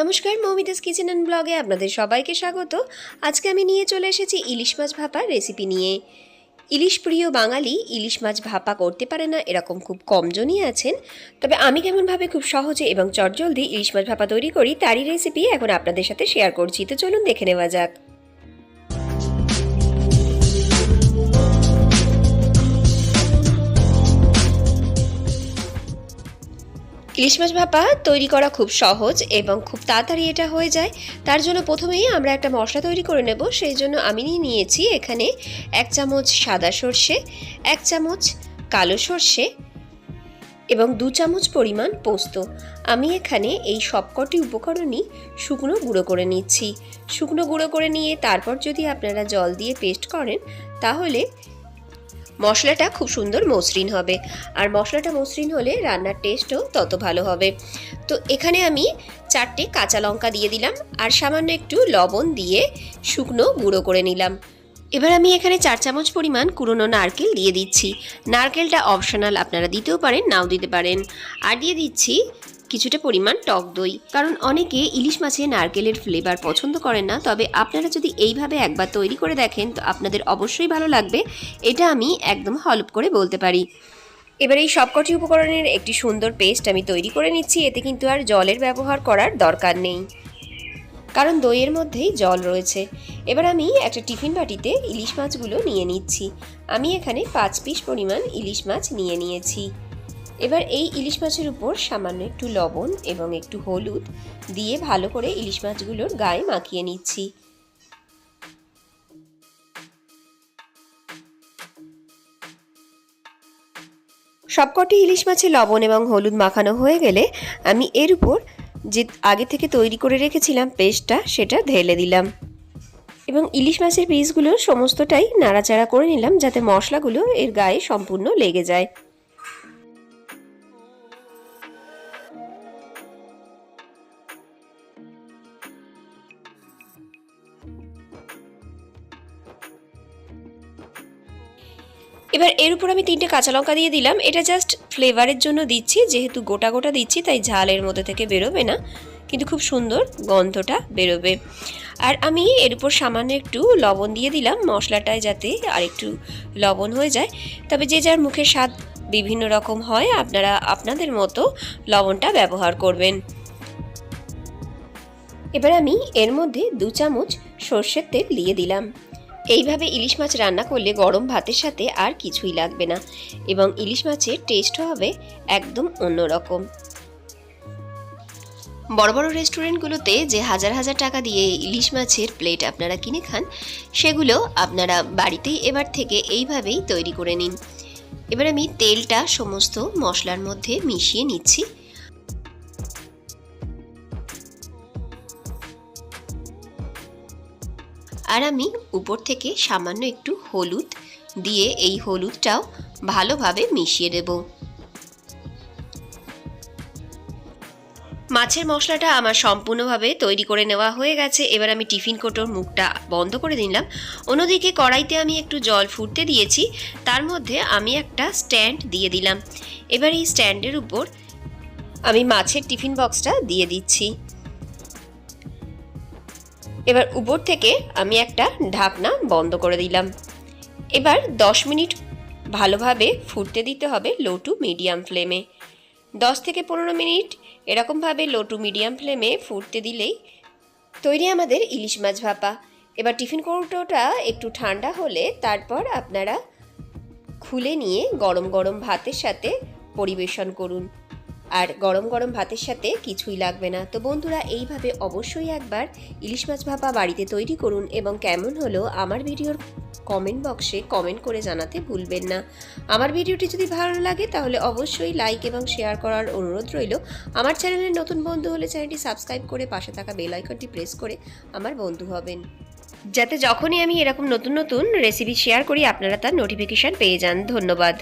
নমস্কার, Moumita's kitchen and ব্লগে আপনাদের সবাইকে স্বাগত। আজকে আমি নিয়ে চলে এসেছি ইলিশ মাছ ভাপার রেসিপি নিয়ে। ইলিশ প্রিয় বাঙালি ইলিশ মাছ ভাপা করতে পারে না, এরকম খুব কমজনই আছেন। তবে আমি কেমনভাবে খুব সহজে এবং চটজলদি ইলিশ মাছ ভাপা তৈরি করি, তারই রেসিপি এখন আপনাদের সাথে শেয়ার করছি। তো চলুন দেখে নেওয়া যাক। ইলিশ ভাপা তৈরি করা খুব সহজ এবং খুব তাড়াতাড়ি এটা হয়ে যায়। তার জন্য প্রথমেই আমরা একটা মশলা তৈরি করে নেব। সেই জন্য আমি নিয়ে নিয়েছি এখানে এক চামচ সাদা সর্ষে, এক চামচ কালো সর্ষে এবং দু চামচ পরিমাণ পোস্ত। আমি এখানে এই সবকটি উপকরণই শুকনো গুঁড়ো করে নিচ্ছি। শুকনো গুঁড়ো করে নিয়ে তারপর যদি আপনারা জল দিয়ে পেস্ট করেন, তাহলে মশলাটা খুব সুন্দর মসৃণ হবে। আর মশলাটা মসৃণ হলে রান্নার টেস্টও তত ভালো হবে। তো এখানে আমি চারটে কাঁচা লঙ্কা দিয়ে দিলাম আর সামান্য একটু লবণ দিয়ে শুকনো গুঁড়ো করে নিলাম। এবার আমি এখানে চার চামচ পরিমাণ কুড়োনো নারকেল দিয়ে দিচ্ছি। নারকেলটা অপশনাল আপনারা দিতেও পারেন, নাও দিতে পারেন। আর দিয়ে দিচ্ছি কিছুটা পরিমাণ টক দই। কারণ অনেকে ইলিশ মাছে নারকেলের ফ্লেভার পছন্দ করেন না, তবে আপনারা যদি এইভাবে একবার তৈরি করে দেখেন, তো আপনাদের অবশ্যই ভালো লাগবে। এটা আমি একদম হলপ করে বলতে পারি। এবার এই সবকটি উপকরণের একটি সুন্দর পেস্ট আমি তৈরি করে নিচ্ছি, এতে কিন্তু আর জলের ব্যবহার করার দরকার নেই। কারণ দইয়ের মধ্যেই জল রয়েছে। এবার আমি একটা টিফিন বাটিতে ইলিশ মাছগুলো নিয়ে নিচ্ছি। আমি এখানে পাঁচ পিস পরিমাণ ইলিশ মাছ নিয়ে নিয়েছি। এবার এই ইলিশ মাছের উপর সামান্য একটু লবণ এবং একটু হলুদ দিয়ে ভালো করে ইলিশ মাছগুলোর গায়ে মাখিয়ে নিচ্ছি। সবকটি ইলিশ মাছে লবণ এবং হলুদ মাখানো হয়ে গেলে আমি এর উপর যে আগে থেকে তৈরি করে রেখেছিলাম পেস্টটা, সেটা ঢেলে দিলাম। এবং ইলিশ মাছের পিসগুলো সমস্তটাই নাড়াচাড়া করে নিলাম যাতে মশলাগুলো এর গায়ে সম্পূর্ণ লেগে যায়। এবার এর উপর আমি তিনটে কাঁচা লঙ্কা দিয়ে দিলাম। এটা জাস্ট ফ্লেভারের জন্য দিচ্ছি, যেহেতু গোটা গোটা দিচ্ছি, তাই ঝালের মধ্যে থেকে বেরোবে না। কিন্তু খুব সুন্দর গন্ধটা বেরোবে। আর আমি এর উপর সামান্য একটু লবণ দিয়ে দিলাম, মশলাটায় যাতে আর একটু লবণ হয়ে যায়। তবে যে যার মুখের স্বাদ বিভিন্ন রকম হয়, আপনারা আপনাদের মতো লবণটা ব্যবহার করবেন। এবার আমি এর মধ্যে দু চামচ সর্ষের তেল দিয়ে দিলাম। এইভাবে ইলিশ মাছ রান্না করলে গরম ভাতের সাথে আর কিছুই লাগবে না এবং ইলিশ মাছের টেস্টও হবে একদম অন্যরকম। বড় বড় রেস্টুরেন্টগুলোতে যে হাজার হাজার টাকা দিয়ে ইলিশ মাছের প্লেট আপনারা কিনে খান, সেগুলো আপনারা বাড়িতেই এবার থেকে এইভাবেই তৈরি করে নিন। এবার আমি তেলটা সমস্ত মশলার মধ্যে মিশিয়ে নিচ্ছি। আর আমি উপর থেকে সামান্য একটু হলুদ দিয়ে এই হলুদটাও ভালোভাবে মিশিয়ে দেব। মাছের মশলাটা আমার সম্পূর্ণভাবে তৈরি করে নেওয়া হয়ে গেছে। এবার আমি টিফিন কোটোর মুখটা বন্ধ করে দিলাম। অন্যদিকে কড়াইতে আমি একটু জল ফুটতে দিয়েছি। তার মধ্যে আমি একটা স্ট্যান্ড দিয়ে দিলাম। এবার এই স্ট্যান্ডের উপর আমি মাছের টিফিন বক্সটা দিয়ে দিচ্ছি। এবার উপর থেকে আমি একটা ঢাকনা বন্ধ করে দিলাম। এবার দশ মিনিট ভালোভাবে ফুটতে দিতে হবে লো টু মিডিয়াম ফ্লেমে দশ থেকে পনেরো মিনিট এরকমভাবে লো টু মিডিয়াম ফ্লেমে ফুটতে দিলেই তৈরি আমাদের ইলিশ মাছ ভাপা। এবার টিফিন কৌটোটা একটু ঠান্ডা হলে তারপর আপনারা খুলে নিয়ে গরম গরম ভাতের সাথে পরিবেশন করুন। আর গরম গরম ভাতের সাথে কিছুই লাগবে না। তো বন্ধুরা, এইভাবে অবশ্যই একবার ইলিশ মাছ ভাপা বাড়িতে তৈরি করুন এবং কেমন হলো আমার ভিডিওর কমেন্ট বক্সে কমেন্ট করে জানাতে ভুলবেন না। আমার ভিডিওটি যদি ভালো লাগে তাহলে অবশ্যই লাইক এবং শেয়ার করার অনুরোধ রইল। আমার চ্যানেলের নতুন বন্ধু হলে চ্যানেলটি সাবস্ক্রাইব করে পাশে থাকা বেল আইকনটি প্রেস করে আমার বন্ধু হবেন। যাতে যখনই আমি এরকম নতুন নতুন রেসিপি শেয়ার করি, আপনারা তার নোটিফিকেশান পেয়ে যান। ধন্যবাদ।